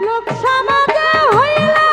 লোক সমাজে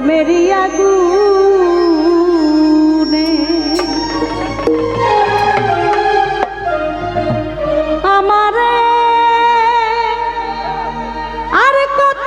প্রেমের আগুনে আমারে আর কত